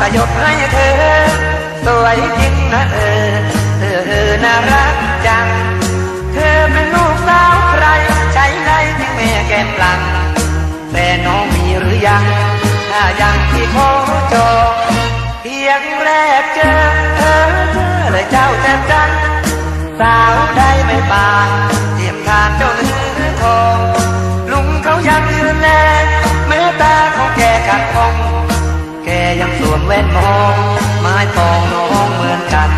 สยบให้เธอ สวยจริงนะเออ เธอเธอน่ารักจัง เธอเป็นลูกสาวใคร ใช้ไรที่แม่แก้มหลัง แต่น้องมีหรือยัง ถ้ายังที่ขอจองเพียงแรกเจอเธอเธอเลยเจ้าแจ่มจันทร์สาวได้ไม่ปานเทียมทานเจ้า แว่นมองไม้ปองน้องเหมือนกัน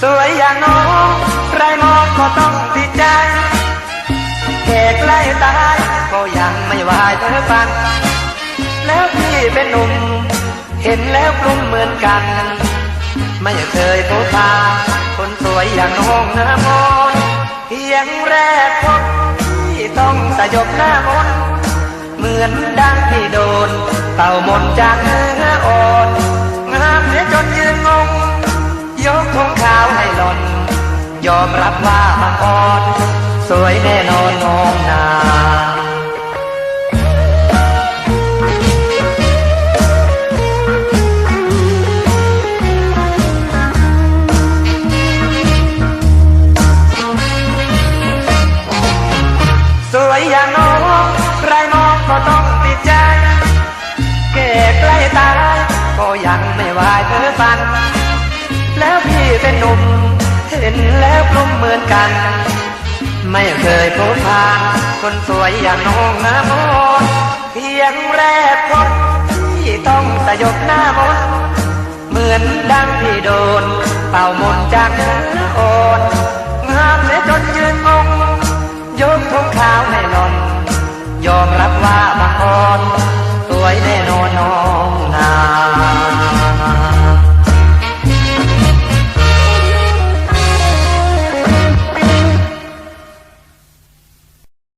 สวยอย่างน้องใครมองก็ต้องติดใจแขกไล่ตายก็ยังไม่วายเธอฟัง แล้วพี่เป็นหนุ่ม เห็นแล้วกลุ้มเหมือนกัน ไม่เคยพบพาคนสวยอย่างน้องนะมนเพียงแรกพบพี่ต้องสยบหน้ามนเหมือนดังที่โดน เต่ามนจากเนื้ออ่อนงามเสียจนยืนงง ยกธงขาวให้หล่น ยอมรับว่าบางอ่อนสวยแน่นอนน้องนาสวยอย่างน้องใครมองก็ต้อง ใกล้ตาย ก็ยังไม่วายเธอฟัน แล้วพี่เป็นหนุ่ม เห็นแล้วกลุ้มเหมือนกัน ไม่เคยพบผ่านคนสวยอย่างน้องนะมนเพียงแรกพบพี่ต้องสยบหน้ามนเหมือนดังที่โดน เป่ามนจากอ่อนงามเสียจนยืนงงยกธงขาวให้หล่อน ยอมรับว่าบางอ่อน